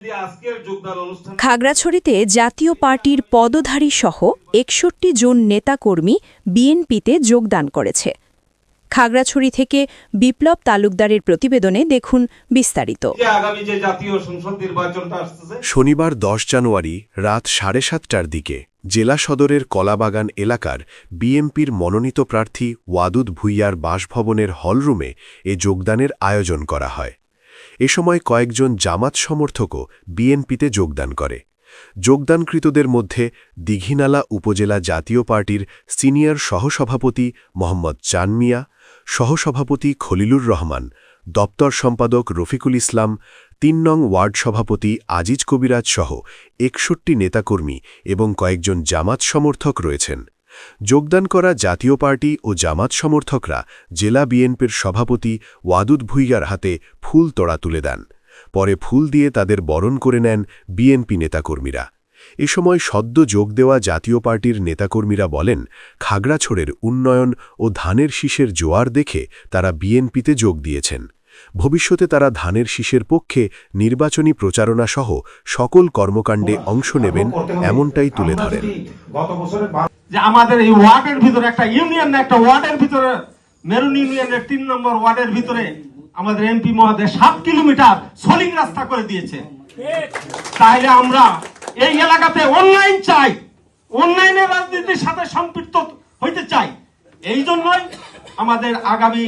আজকের যোগদান অনুষ্ঠান খাগড়াছড়িতে জাতীয় পার্টির পদধারী সহ একষট্টি জন নেতাকর্মী বিএনপিতে যোগদান করেছে। খাগড়াছড়ি থেকে বিপ্লব তালুকদারের প্রতিবেদনে দেখুন বিস্তারিত। যে আগামী যে জাতীয় সংসদ নির্বাচনটা আসতেছে শনিবার দশ জানুয়ারি রাত সাড়ে সাতটার দিকে জেলা সদরের কলাবাগান এলাকার বিএমপির মনোনীত প্রার্থী ওয়াদুদ ভুইয়ার বাসভবনের হলরুমে এ যোগদানের আয়োজন করা হয়। এ সময় কয়েকজন জামাত সমর্থকও বিএনপিতে যোগদান করে। যোগদানকৃতদের মধ্যে দীঘিনালা উপজেলা জাতীয় পার্টির সিনিয়র সহসভাপতি মোহাম্মদ চান মিয়া সহসভাপতি খলিলুর রহমান, দপ্তর সম্পাদক রফিকুল ইসলাম, তিন নং ওয়ার্ড সভাপতি আজিজ কবিরাজ সহ একষট্টি নেতাকর্মী এবং কয়েকজন জামাত সমর্থক রয়েছেন। যোগদান করা জাতীয় পার্টি ও জামাত সমর্থকরা জেলা বিএনপির সভাপতি ওয়াদুদ ভুইয়ার হাতে ফুল তোড়া তুলে দেন। পরে ফুল দিয়ে তাদের বরণ করে নেন বিএনপি নেতাকর্মীরা। এ সময় সদ্য যোগ দেওয়া জাতীয় পার্টির নেতাকর্মীরা বলেন খাগড়াছড়ের উন্নয়ন ও ধানের শীষের জোয়ার দেখে তারা বিএনপিতে যোগ দিয়েছেন। ভবিষ্যতে তারা ধানের শীষের পক্ষে নির্বাচনী প্রচারণা সহ সকল কর্মকাণ্ডে অংশ নেবেন এমনটাই তুলে ধরেন। যে আমাদের এই ওয়ার্ডের ভিতরে একটা ইউনিয়ন একটা ওয়ার্ডের ভিতরে মেরুন ইউনিয়নের তিন নম্বর ওয়ার্ডের ভিতরে আমাদের এমপি মহোদয় সাত কিলোমিটার সলিং রাস্তা করে দিয়েছে। তাহলে আমরা এই এলাকাতে অনলাইন চাই অনলাইনের রাজনীতির সাথে সম্পৃক্ত হইতে চাই। এই জন্যই আমাদের আগামী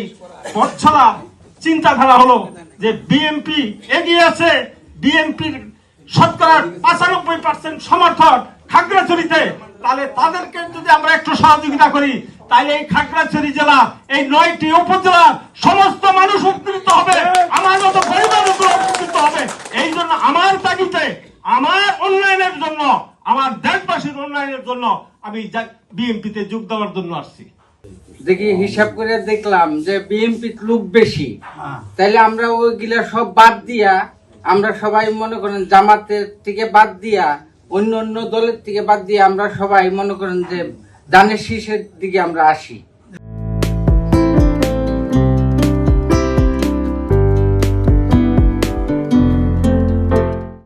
পথছলা চিন্তাধারা হলো যে বিএমপি এগিয়ে আছে বিএনপির শতকরা পাঁচানব্বই পার্সেন্ট সমর্থন খাগড়াছড়িতে তাহলে তাদেরকে যদি আমরা একটু সহযোগিতা করি তাহলে এই খাগড়াছড়ি জেলা এই নয়টি উপজেলা সমস্ত মানুষ উপকৃত হবে। আমার মতো পরিবার উপকৃত হবে। এই জন্য আমার তাগিতে আমার উন্নয়নের জন্য আমার দেশবাসীর উন্নয়নের জন্য আমি বিএনপিতে যোগ দেওয়ার জন্য আসছি। দেখি হিসাব করে দেখলাম যে বিএনপি লোক বেশি। তাইলে আমরা ওইগুলা সব বাদ দিয়া আমরা সবাই মনে করেন জামাতের থেকে বাদ দিয়া অন্য অন্য দলের থেকে বাদ দিয়ে আমরা সবাই মনে করেন যে দানের শীষের দিকে আমরা আসি।